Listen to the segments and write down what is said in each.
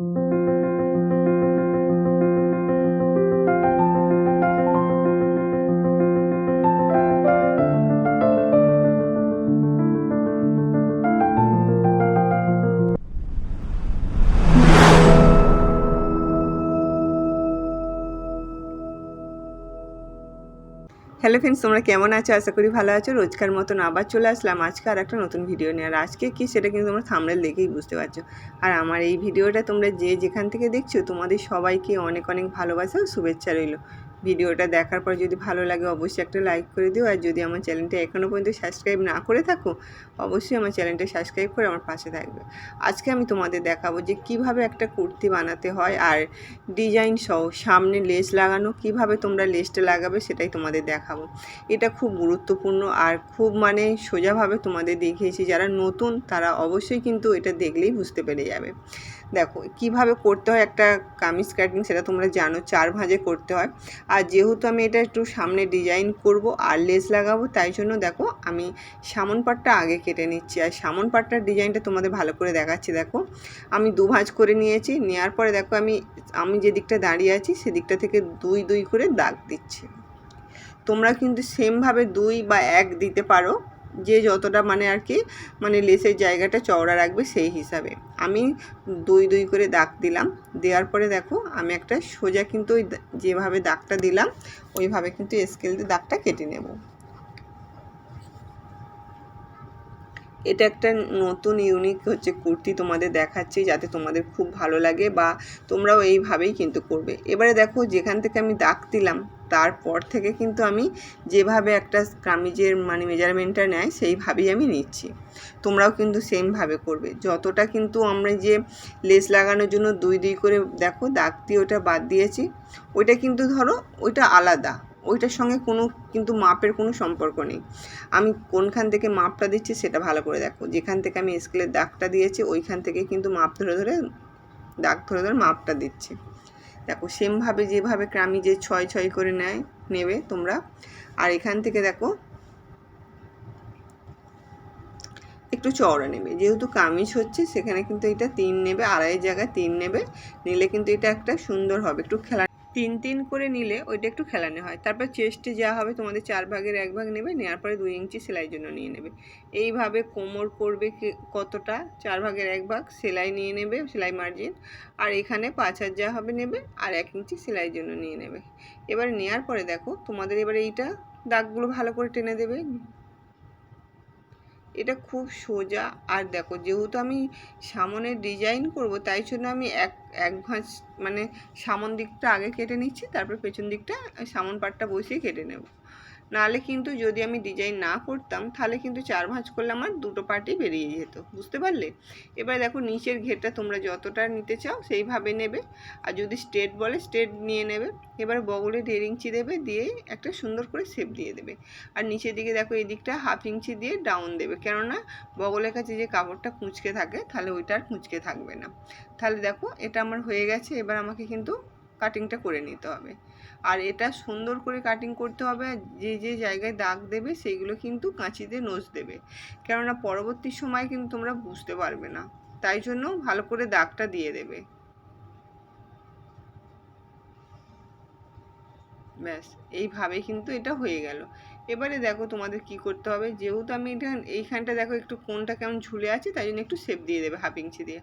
thank you hello friends, তোমরা কেমন আছো? আশা করি ভালো আছো। রোজকার মতন আবার চলে আসলাম আজকে আর একটা নতুন ভিডিও নিয়ে। আর আজকে কি সেটা কিন্তু তোমরা থামড়েল দেখেই বুঝতে পারছ। আর আমার এই ভিডিওটা তোমরা যে যেখান থেকে দেখছ, তোমাদের সবাইকে অনেক অনেক ভালোবাসা ও শুভেচ্ছা রইল। ভিডিওটা দেখার পর যদি ভালো লাগে অবশ্যই একটা লাইক করে দিও। আর যদি আমার চ্যানেলটা এখনও পর্যন্ত সাবস্ক্রাইব না করে থাকো, অবশ্যই আমার চ্যানেলটা সাবস্ক্রাইব করে আমার পাশে থাকবে। আজকে আমি তোমাদের দেখাবো যে কীভাবে একটা কুর্তি বানাতে হয় আর ডিজাইন সহ সামনে লেস লাগানো কীভাবে তোমরা লেসটা লাগাবে সেটাই তোমাদের দেখাবো। এটা খুব গুরুত্বপূর্ণ আর খুব মানে সোজাভাবে তোমাদের দেখিয়েছি, যারা নতুন তারা অবশ্যই কিন্তু এটা দেখলেই বুঝতে পেরে যাবে। দেখো, কীভাবে করতে হয় একটা কামিজ কাটিং সেটা তোমরা জানো, চার ভাঁজে করতে হয়। আর যেহেতু আমি এটা একটু সামনে ডিজাইন করব আর লেস লাগাবো, তাই জন্য দেখো আমি সামন পাটটা আগে কেটে নিচ্ছি। আর সামন পাটটার ডিজাইনটা তোমাদের ভালো করে দেখাচ্ছি, দেখো। আমি দু ভাঁজ করে নিয়েছি নেওয়ার পরে দেখো আমি আমি যে দিকটা দাঁড়িয়ে আছি সেদিকটা থেকে দুই দুই করে দাগ দিচ্ছি। তোমরা কিন্তু সেমভাবে দুই বা এক দিতে পারো। যে যতটা মানে আর কি মানে লেসের জায়গাটা চওড়া রাখবে সেই হিসাবে। আমি দুই দুই করে দাগ দিলাম। দেওয়ার পরে দেখো, আমি একটা সোজা কিন্তু ওই যেভাবে দাগটা দিলাম, ওইভাবে কিন্তু স্কেল দিয়ে দাগটা কেটে নেব। এটা একটা নতুন ইউনিক হচ্ছে কুর্তি তোমাদের দেখাচ্ছি, যাতে তোমাদের খুব ভালো লাগে বা তোমরাও এইভাবেই কিন্তু করবে। এবারে দেখো, যেখান থেকে আমি দাগ দিলাম তারপর থেকে কিন্তু আমি যেভাবে একটা কামিজের মানে মেজারমেন্টটা নেয়, সেইভাবেই আমি নিচ্ছি। তোমরাও কিন্তু সেমভাবে করবে। যতটা কিন্তু আমরা যে লেস লাগানোর জন্য দুই দুই করে, দেখো দাগ দিয়ে ওটা বাদ দিয়েছি, ওইটা কিন্তু ধরো ওইটা আলাদা। ওইটার সঙ্গে কোনো কিন্তু মাপের কোনো সম্পর্ক নেই। আমি কোনখান থেকে মাপটা দিচ্ছি সেটা ভালো করে দেখো। যেখান থেকে আমি স্কেলের দাগটা দিয়েছি, ওইখান থেকে কিন্তু মাপ ধরে ধরে, দাগ ধরে ধরে মাপটা দিচ্ছি। দেখো, সেমভাবে যেভাবে ক্রামি যে ছয় ছয় করে নেয়, নেবে তোমরা। আর এখান থেকে দেখো, একটু চওড়া নেবে। যেহেতু কামিজ হচ্ছে, সেখানে কিন্তু এটা তিন নেবে, আড়াই জায়গায় তিন নেবে। নিলে কিন্তু এটা একটা সুন্দর হবে। একটু খেলা তিন তিন করে নিলে ওইটা একটু খেলানো হয়। তারপর চেস্টে যা হবে তোমাদের চার ভাগের এক ভাগ নেবে নেওয়ার পরে দুই ইঞ্চি সেলাইয়ের জন্য নিয়ে নেবে। এইভাবে কোমর কি- কতটা? চার ভাগের এক ভাগ সেলাই নিয়ে নেবে, সেলাই মার্জিন আর এখানে পাঁচ হাজার যা হবে নেবে, আর এক ইঞ্চি সেলাইয়ের জন্য নিয়ে নেবে। এবার নেওয়ার পরে দেখো, তোমাদের এবারে এইটা দাগগুলো ভালো করে টেনে দেবে। এটা খুব সোজা। আর দেখো, যেহেতু আমি সামনের ডিজাইন করব, তাই জন্য আমি এক এক ভাঁজ মানে সামন দিকটা আগে কেটে নিচ্ছি, তারপর পেছন দিকটা, সামন পাটটা বসিয়ে কেটে নেব। নাহলে কিন্তু যদি আমি ডিজাইন না করতাম, তাহলে কিন্তু চার ভাঁজ করলে আমার দুটো পার্টি বেরিয়ে যেত, বুঝতে পারলে? এবার দেখো নিচের ঘেরটা তোমরা যতটা নিতে চাও সেইভাবে নেবে, আর যদি স্ট্রেট বলে স্ট্রেট নিয়ে নেবে, এবার বগলে দেড় ইঞ্চি দেবে, দিয়ে একটা সুন্দর করে শেপ দিয়ে দেবে, আর নিচের দিকে দেখো এই দিকটা হাফ ইঞ্চি দিয়ে ডাউন দেবে, কেননা বগলের কাছে যে কাপড়টা কুঁচকে থাকে, তাহলে ওইটা আর কুঁচকে থাকবে না। তাহলে দেখো এটা আমার হয়ে গেছে, এবার আমাকে কিন্তু কাটিংটা করে নিতে হবে। আর এটা সুন্দর করে কাটিং করতে হবে, যে যে জায়গায় দাগ দেবে সেইগুলো কিন্তু কাঁচিতে নোজ দেবে। কেননা পরবর্তী সময় কিন্তু তোমরা বুঝতে পারবে না। তাই জন্য ভালো করে দাগটা দিয়ে দেবে। ব্যাস এইভাবে কিন্তু এটা হয়ে গেল। এবারে দেখো তোমাদের কি করতে হবে, যেহেতু আমি এটা এইখানটা দেখো একটু কোনটা কেমন ঝুলে আছে, তাই জন্য একটু শেপ দিয়ে দেবে হাফ ইঞ্চি দিয়ে।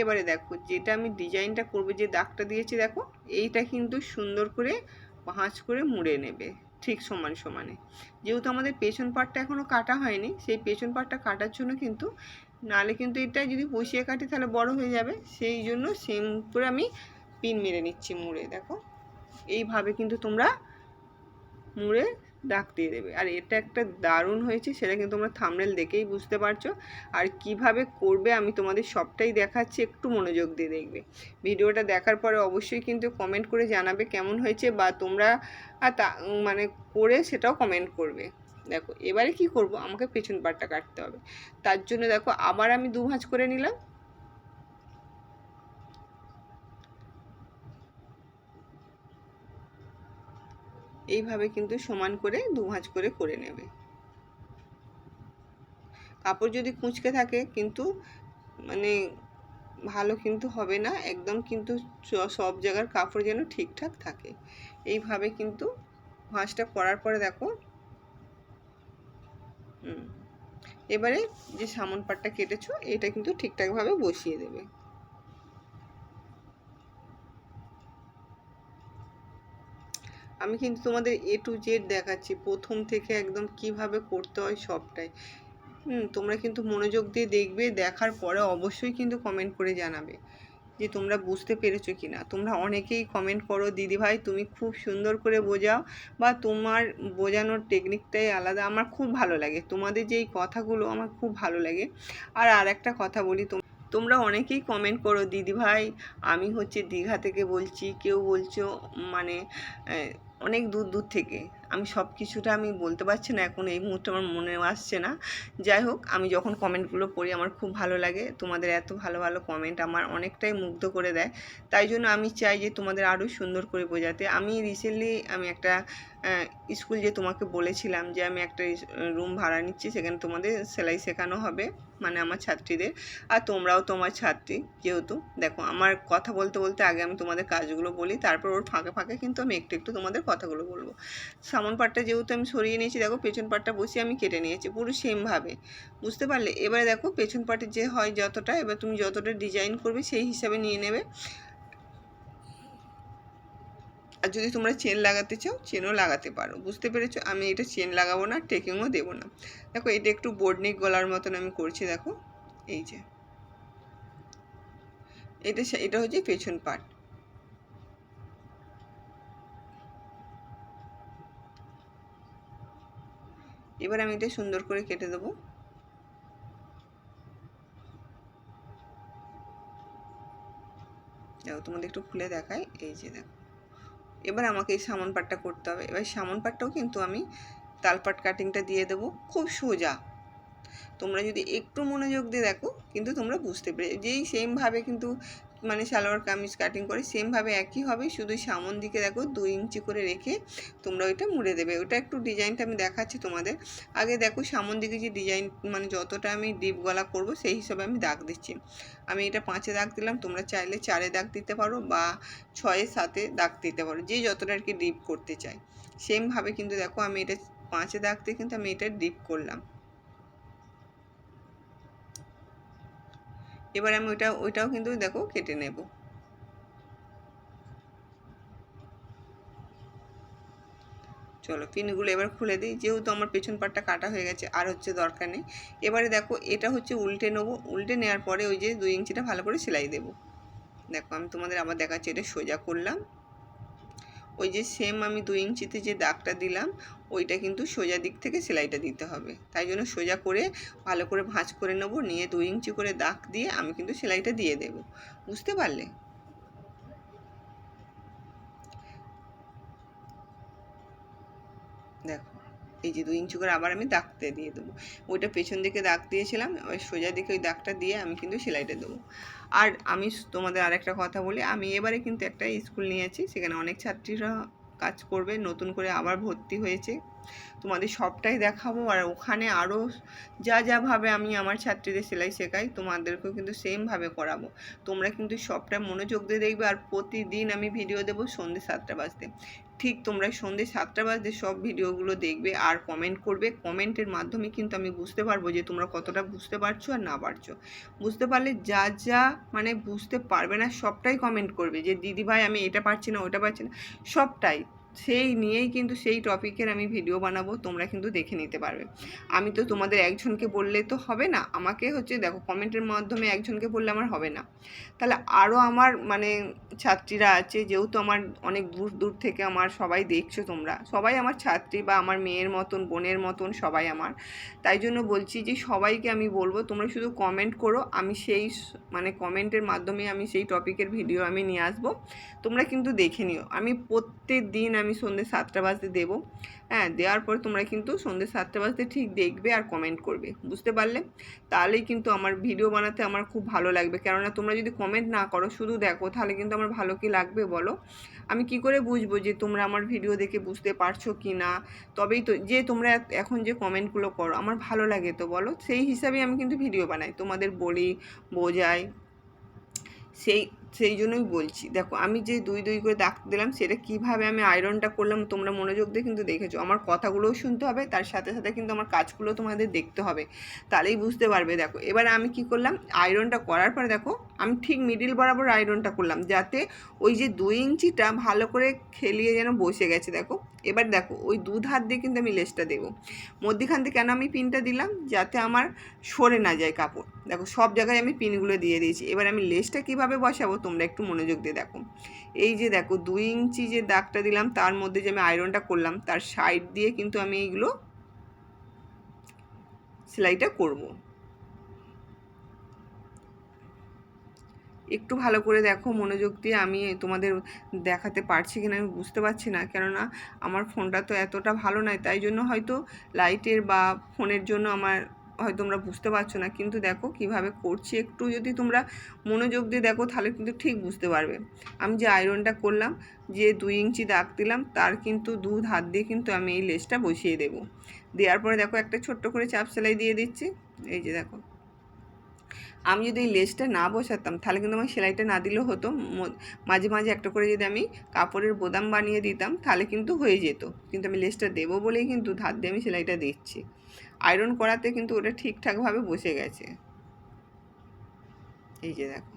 এবারে দেখো যেটা আমি ডিজাইনটা করব, যে দাগটা দিয়েছি দেখো, এইটা কিন্তু সুন্দর করে ভাঁজ করে মুড়ে নেবে, ঠিক সমান সমানে। যেহেতু আমাদের পেছন পাটটা এখনও কাটা হয়নি, সেই পেছন পাটটা কাটার জন্য কিন্তু নাহলে কিন্তু এটা যদি বসিয়ে কাটি তাহলে বড় হয়ে যাবে, সেই জন্য সেম করে আমি পিন মেরে নিচ্ছি মুড়ে, দেখো। এইভাবে কিন্তু তোমরা মুড়ে দাগ দিয়ে দেবে। আর এটা একটা দারুণ হয়েছে, সেটা কিন্তু তোমরা থামনেল দেখেই বুঝতে পারছ। আর কীভাবে করবে আমি তোমাদের সবটাই দেখাচ্ছি, একটু মনোযোগ দিয়ে দেখবে। ভিডিওটা দেখার পরে অবশ্যই কিন্তু কমেন্ট করে জানাবে কেমন হয়েছে বা তোমরা তা মানে করে সেটাও কমেন্ট করবে। দেখো, এবারে কি করব? আমাকে পেছন পাটটা কাটতে হবে। তার জন্য দেখো, আবার আমি দু ভাঁজ করে নিলাম। এইভাবে কিন্তু সমান করে দু ভাঁজ করে করে নেবে। কাপড় যদি কুঁচকে থাকে কিন্তু মানে ভালো কিন্তু হবে না, একদম কিন্তু সব জায়গার কাপড় যেন ঠিকঠাক থাকে। এইভাবে কিন্তু ভাঁজটা করার পরে দেখো এবারে যে সামন পাটটা কেটেছো, এটা কিন্তু ঠিকঠাকভাবে বসিয়ে দেবে। আমি কিন্তু তোমাদের এ টু জেড দেখাচ্ছি। প্রথম থেকে একদম কীভাবে করতে হয় সবটাই। হুম, তোমরা কিন্তু মনোযোগ দিয়ে দেখবে, দেখার পরে অবশ্যই কিন্তু কমেন্ট করে জানাবে যে তোমরা বুঝতে পেরেছ কি না তোমরা অনেকেই কমেন্ট করো, দিদিভাই, তুমি খুব সুন্দর করে বোঝাও বা তোমার বোঝানোর টেকনিকটাই আলাদা। আমার খুব ভালো লাগে। তোমাদের যে এই কথাগুলো আমার খুব ভালো লাগে। আর আর একটা কথা বলি, তোম- তোমরা অনেকেই কমেন্ট করো, দিদিভাই, আমি হচ্ছে দীঘা থেকে বলছি। কেউ বলছো মানে অনেক দূর দূর থেকে। আমি সব কিছুটা আমি বলতে পারছি না, এখন এই মুহূর্তে আমার মনে আসছে না। যাই হোক, আমি যখন কমেন্টগুলো পড়ি, আমার খুব ভালো লাগে। তোমাদের এত ভালো ভালো কমেন্ট আমার অনেকটাই মুগ্ধ করে দেয়। তাই জন্য আমি চাই যে তোমাদের আরও সুন্দর করে বোঝাতে। আমি রিসেন্টলি আমি একটা স্কুল যে তোমাকে বলেছিলাম যে আমি একটা রুম ভাড়া নিচ্ছি, সেখানে তোমাদের সেলাই শেখানো হবে মানে আমার ছাত্রীদের। আর তোমরাও তোমার ছাত্রী, যেহেতু। দেখো, আমার কথা বলতে বলতে আগে আমি তোমাদের কাজগুলো বলি, তারপর ওর ফাঁকে ফাঁকে কিন্তু আমি একটু একটু তোমাদের কথাগুলো বলব। সামন পাটটা যেহেতু আমি সরিয়ে নিয়েছি, দেখো, পেছন পাটটা বসিয়ে আমি কেটে নিয়েছি, পুরো সেমভাবে বুঝতে পারলে? এবারে দেখো, পেছন পাটে যে হয় যতটা, এবার তুমি যতটা ডিজাইন করবে, সেই হিসাবে নিয়ে নেবে। আর যদি তোমরা চেন লাগাতে চাও চেনও লাগাতে পারো। বুঝতে পেরেছ? আমি এটা চেন লাগাবো না টেকিংও দেবো না। দেখো, এটা একটু বোর্ডনিক গলার মতন আমি করছি, দেখো। এই যে। এটা এটা হচ্ছে পেছন পাট এবার আমি এটা সুন্দর করে কেটে দেবো। দেখো, তোমাদের একটু খুলে দেখায় এই যে, দেখো। এবার আমাকে এই সামন পাটটা করতে হবে। এবার সামন পাটটাও কিন্তু আমি তালপাট কাটিংটা দিয়ে দেবো। খুব সোজা। তোমরা যদি একটু মনোযোগ দিয়ে দেখো, কিন্তু তোমরা বুঝতে পেরে যেই সেমভাবে কিন্তু মানে সালোয়ার কামিজ কাটিং করে সেমভাবে একই হবে, শুধু সামন দিকে দেখো দুই ইঞ্চি করে রেখে তোমরা ওইটা মুড়ে দেবে। ওটা একটু ডিজাইনটা আমি দেখাচ্ছি তোমাদের। আগে দেখো সামন দিকে যে ডিজাইন মানে যতটা আমি ডিপ গলা করব সেই হিসাবে আমি দাগ দিচ্ছি। আমি এটা পাঁচে দাগ দিলাম, তোমরা চাইলে চারে দাগ দিতে পারো বা ছয়ে সাতে দাগ দিতে পারো, যে যতটা আর কি ডিপ করতে চাই সেমভাবে কিন্তু দেখো আমি এটা পাঁচে দাগ দিয়ে কিন্তু আমি এটা ডিপ করলাম। এবার আমি ওইটা, ওইটাও কিন্তু দেখো কেটে নেব। চলো পিনগুলো এবার খুলে দিই, যেহেতু আমার পেছন পাটটা কাটা হয়ে গেছে, আর হচ্ছে দরকার নেই। এবারে দেখো, এটা হচ্ছে উল্টে নেব। উল্টে নেওয়ার পরে ওই যে দুই ইঞ্চিটা ভালো করে সেলাই দেবো। দেখো, আমি তোমাদের আবার দেখাচ্ছি, এটা সোজা করলাম। ওই যে সেম আমি দুই ইঞ্চিতে যে দাগটা দিলাম, ওইটা কিন্তু সোজা দিক থেকে সেলাইটা দিতে হবে। তাই জন্য সোজা করে, ভালো করে ভাঁজ করে নেব, নিয়ে দুই ইঞ্চি করে দাগ দিয়ে আমি কিন্তু সেলাইটা দিয়ে দেব। বুঝতে পারলে? দেখো। এই যে দুই ইঞ্চি করে আবার আমি দাগতে দিয়ে দেবো। ওইটা পেছন দিকে দাগ দিয়েছিলাম, ওই সোজা দিকে ওই দাগটা দিয়ে আমি কিন্তু সেলাইটা দেবো। আর আমি তোমাদের আরেকটা কথা বলি, আমি এবারে কিন্তু একটা স্কুল নিয়েছি সেখানে অনেক ছাত্রীরা কাজ করবে, নতুন করে আবার ভর্তি হয়েছে। তোমাদের সবটাই দেখাবো আর ওখানে আরও যা যাভাবে আমি আমার ছাত্রীদের সেলাই শেখাই, তোমাদেরকেও কিন্তু সেমভাবে করাবো। তোমরা কিন্তু সবটা মনোযোগ দিয়ে দেখবে আর প্রতিদিন আমি ভিডিও দেবো সন্ধ্যে সাতটা বাজতে। ঠিক তোমরা সন্ধ্যে সাতটা বাজতে সব ভিডিওগুলো দেখবে আর কমেন্ট করবে। কমেন্টের মাধ্যমে কিন্তু আমি বুঝতে পারব যে তোমরা কতটা বুঝতে পারছ আর না পারছ। বুঝতে পারলে যা যা মানে বুঝতে পারবে না সবটাই কমেন্ট করবে যে দিদি ভাই আমি এটা পারছি না ওটা পারছি না। সবটাই। সেই নিয়েই কিন্তু সেই টপিকের আমি ভিডিও বানাবো, তোমরা কিন্তু দেখে নিতে পারবে। আমি তো তোমাদের একজনকে বললে তো হবে না, আমাকে হচ্ছে দেখো কমেন্টের মাধ্যমে একজনকে বললে আমার হবে না। তাহলে আরও আমার মানে ছাত্রীরা আছে, যেহেতু আমার অনেক দূর দূর থেকে আমার সবাই দেখছ তোমরা, সবাই আমার ছাত্রী বা আমার মেয়ের মতন, বোনের মতন সবাই আমার। তাই জন্য বলছি যে সবাইকে আমি বলব, তোমরা শুধু কমেন্ট করো, আমি সেই মানে কমেন্টের মাধ্যমে আমি সেই টপিকের ভিডিও আমি নিয়ে আসব, তোমরা কিন্তু দেখে নিও। আমি প্রত্যেক দিন আমি সন্ধ্যে সাতটা বাজতে দেবো। হ্যাঁ দেওয়ার পরে তোমরা কিন্তু সন্ধ্যে সাতটা বাজতে ঠিক দেখবে আর কমেন্ট করবে। বুঝতে পারলে? তাহলেই কিন্তু আমার ভিডিও বানাতে আমার খুব ভালো লাগবে। কেননা তোমরা যদি কমেন্ট না করো, শুধু দেখো, তাহলে কিন্তু আমার ভালো কি লাগবে বলো? আমি কি করে বুঝব যে তোমরা আমার ভিডিও দেখে বুঝতে পারছ কি না? তবেই তো যে তোমরা এখন যে কমেন্টগুলো করো, আমার ভালো লাগে তো বলো? সেই হিসাবে আমি কিন্তু ভিডিও বানাই। তোমাদের বলি, বোঝাই, সেই সেই জন্যই বলছি। দেখো, আমি যে দুই দুই করে দাগ দিলাম, সেটা কীভাবে আমি আয়রনটা করলাম, তোমরা মনোযোগ দিয়ে কিন্তু দেখেছ। আমার কথাগুলোও শুনতে হবে, তার সাথে সাথে কিন্তু আমার কাজগুলো তোমাদের দেখতে হবে। তাহলেই বুঝতে পারবে, দেখো। এবার আমি কি করলাম আয়রনটা করার পরে দেখো, আমি ঠিক মিডিল বরাবর আয়রনটা করলাম, যাতে ওই যে দুই ইঞ্চিটা ভালো করে খেলিয়ে যেন বসে গেছে, দেখো। এবার দেখো, ওই দু ধার দিয়ে কিন্তু আমি লেসটা দেবো। মধ্যিখান থেকে কেন আমি পিনটা দিলাম? যাতে আমার সরে না যায় কাপড়। দেখো, সব জায়গায় আমি পিনগুলো দিয়ে দিয়েছি। এবার আমি লেসটা কীভাবে বসাবো তোমরা একটু মনোযোগ দিয়ে দেখো। এই যে দেখো, দুই ইঞ্চি যে দাগটা দিলাম, তার মধ্যে যে আমি আয়রনটা করলাম, তার সাইড দিয়ে কিন্তু আমি এইগুলো সেলাইটা করব। একটু ভালো করে দেখো মনোযোগ দিয়ে আমি তোমাদের দেখাতে পারছি কিনা আমি বুঝতে পারছি না। কেননা আমার ফোনটা তো এতটা ভালো নয়, তাই জন্য হয়তো লাইটের বা ফোনের জন্য আমার হয়তো তোমরা বুঝতে পারছ না। কিন্তু দেখো কীভাবে করছি, একটু যদি তোমরা মনোযোগ দিয়ে দেখো তাহলে কিন্তু ঠিক বুঝতে পারবে। আমি যে আয়রনটা করলাম, যে দুই ইঞ্চি দাগ দিলাম, তার কিন্তু দু হাত দিয়ে কিন্তু আমি এই লেসটা বসিয়ে দেব। দেওয়ার পরে দেখো একটা ছোট্ট করে চাপ সেলাই দিয়ে দিচ্ছি। এই যে দেখো। আমি যদি এই লেসটা না বসাতাম, তাহলে কিন্তু আমার সেলাইটা না দিলেও হতো। মাঝে মাঝে একটা করে যদি আমি কাপড়ের বোদাম বানিয়ে দিতাম, তাহলে কিন্তু হয়ে যেত। কিন্তু আমি লেসটা দেবো বলেই কিন্তু ধার দিয়ে আমি সেলাইটা দিচ্ছি। আয়রন করাতে কিন্তু ওটা ঠিকঠাকভাবে বসে গেছে। এই যে দেখো।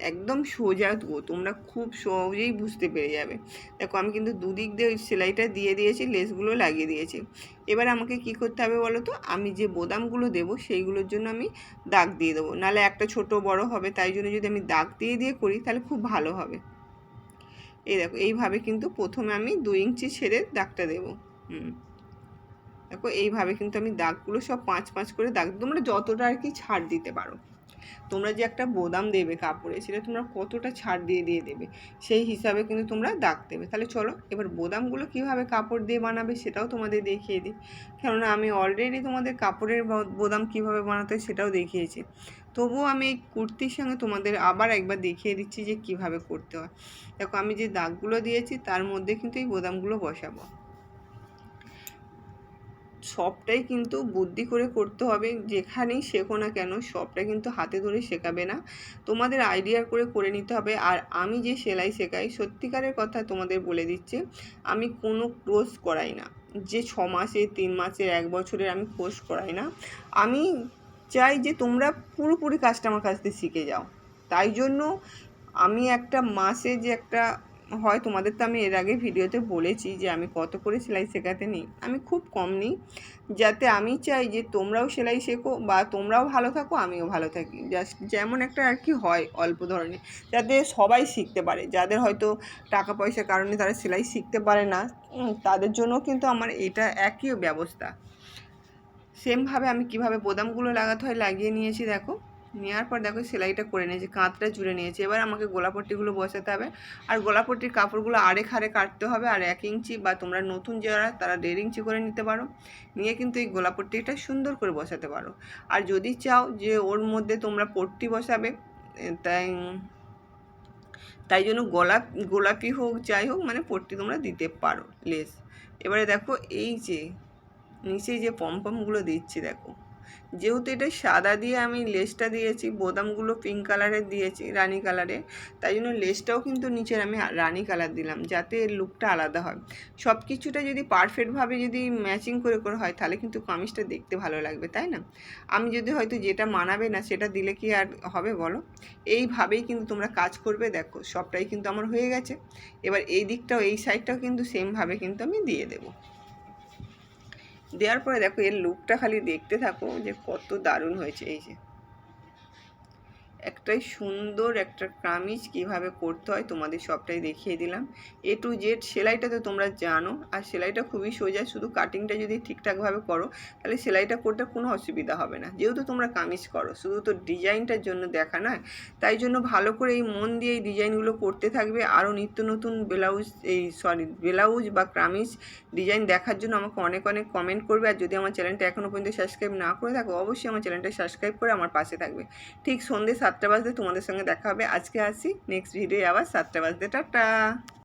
একদম সোজা গো তোমরা খুব সহজেই বুঝতে পেরে যাবে। দেখো, আমি কিন্তু দুদিক দিয়ে সেলাইটা দিয়ে দিয়েছি, লেসগুলো লাগিয়ে দিয়েছি। এবার আমাকে কি করতে হবে বলো তো? আমি যে বোদামগুলো দেবো, সেইগুলোর জন্য আমি দাগ দিয়ে দেবো। নাহলে একটা ছোট বড় হবে, তাই জন্য যদি আমি দাগ দিয়ে দিয়ে করি, তাহলে খুব ভালো হবে। এই দেখো, এইভাবে কিন্তু প্রথমে আমি দুই ইঞ্চি ছেড়ে দাগটা দেবো। হুম। দেখো, এইভাবে কিন্তু আমি দাগগুলো সব পাঁচ পাঁচ করে দাগ, তোমরা যতটা আর কি ছাড় দিতে পারো। তোমরা যে একটা বোদাম দেবে কাপড়ে, সেটা তোমরা কতটা ছাড় দিয়ে দিয়ে দেবে, সেই হিসাবে কিন্তু তোমরা দাগ দেবে। তাহলে চলো, এবার বোদামগুলো কীভাবে কাপড় দিয়ে বানাবে সেটাও তোমাদের দেখিয়ে দিই। কেননা আমি অলরেডি তোমাদের কাপড়ের বোদাম কীভাবে বানাতে সেটাও দেখিয়েছি। তবুও আমি এই কুর্তির সঙ্গে তোমাদের আবার একবার দেখিয়ে দিচ্ছি যে কীভাবে করতে হয়। দেখো, আমি যে দাগগুলো দিয়েছি, তার মধ্যে কিন্তু এই বোদামগুলো বসাবো। সবটাই কিন্তু বুদ্ধি করে করতে হবে, যেখানেই শেখো না কেন সবটা কিন্তু হাতে ধরে শেখাবে না। তোমাদের আইডিয়া করে করে নিতে হবে। আর আমি যে সেলাই শেখাই, সত্যিকারের কথা তোমাদের বলে দিচ্ছে, আমি কোনো কোর্স করাই না। যে ছ মাসে, তিন মাসের, এক বছরের আমি কোর্স করাই না। আমি চাই যে তোমরা পুরোপুরি কাজটা আমার কাছ থেকে শিখে যাও। তাই জন্য আমি একটা মাসে যে একটা হয়, তোমাদের তো আমি এর আগে ভিডিওতে বলেছি যে আমি কত করে সেলাই শেখাতে নিই। আমি খুব কম নিই। যাতে আমি চাই যে তোমরাও সেলাই শেখো বা তোমরাও ভালো থাকো, আমিও ভালো থাকি। জাস্ট যেমন একটা আর কি হয় অল্প ধরনের। যাতে সবাই শিখতে পারে। যাদের হয়তো টাকা পয়সার কারণে তারা সেলাই শিখতে পারে না তাদের জন্য কিন্তু আমার এটা একই ব্যবস্থা। সেমভাবে আমি কীভাবে বোদামগুলো লাগাতে হয়, লাগিয়ে নিয়েছি, দেখো। নেওয়ার পর দেখো সেলাইটা করে নিয়েছি, কাঁধটা জুড়ে নিয়েছি। এবার আমাকে গোলাপট্টিগুলো বসাতে হবে। আর গোলাপট্টির কাপড়গুলো আরেক খাড়ে কাটতে হবে, আর এক ইঞ্চি বা তোমরা নতুন যারা, তারা দেড় ইঞ্চি করে নিতে পারো। নিয়ে কিন্তু এই গোলাপট্টিটা সুন্দর করে বসাতে পারো। আর যদি চাও যে ওর মধ্যে তোমরা পট্টি বসাবে তাই তাই জন্য গোলাপ গোলাপি হোক, যাই হোক মানে পট্টি তোমরা দিতে পারো, লেস। এবারে দেখো এই যে, নিচে যে পমপমগুলো দিচ্ছি, দেখো। যেহেতু এটা সাদা দিয়ে আমি লেসটা দিয়েছি, বোদামগুলো পিঙ্ক কালারের দিয়েছি, রানি কালারে তাই জন্য লেসটাও কিন্তু নিচের আমি রানি কালার দিলাম, যাতে লুকটা আলাদা হয়। সব কিছুটা যদি পারফেক্টভাবে যদি ম্যাচিং করে করে হয়, তাহলে কিন্তু কামিজটা দেখতে ভালো লাগবে, তাই না? আমি যদি হয়তো যেটা মানাবে না, সেটা দিলে কি আর হবে বলো? এইভাবেই কিন্তু তোমরা কাজ করবে, দেখো, সবটাই কিন্তু আমার হয়ে গেছে। এবার এই দিকটাও, এই সাইডটাও কিন্তু সেমভাবে কিন্তু আমি দিয়ে দেবো। দেওয়ার পরে দেখো এর লুকটা খালি দেখতে থাকো যে কত দারুণ হয়েছে এই যে। একটাই সুন্দর, একটা কামিজ কীভাবে করতে হয় তোমাদের সবটাই দেখিয়ে দিলাম। এ টু জেড সেলাইটা তো তোমরা জানো, আর সেলাইটা খুবই সোজা, শুধু কাটিংটা যদি ঠিকঠাকভাবে করো, তাহলে সেলাইটা করতে কোনো অসুবিধা হবে না। যেহেতু তোমরা কামিজ করো, শুধু তো ডিজাইনটার জন্য দেখা নয় তাই জন্য ভালো করে এই মন দিয়ে এই ডিজাইনগুলো করতে থাকবে। আরও নিত্য নতুন ব্লাউজ, এই সরি ব্লাউজ বা কামিজ ডিজাইন দেখার জন্য আমাকে অনেক অনেক কমেন্ট করবে। আর যদি আমার চ্যানেলটা এখনও পর্যন্ত সাবস্ক্রাইব না করে থাকো, অবশ্যই আমার চ্যানেলটা সাবস্ক্রাইব করে আমার পাশে থাকবে। ঠিক সন্ধ্যে সাতটা বাজতে তোমাদের সঙ্গে দেখা হবে। আজকে আসি নেক্সট ভিডিও আবার সাতটা বাজতে। টাটা!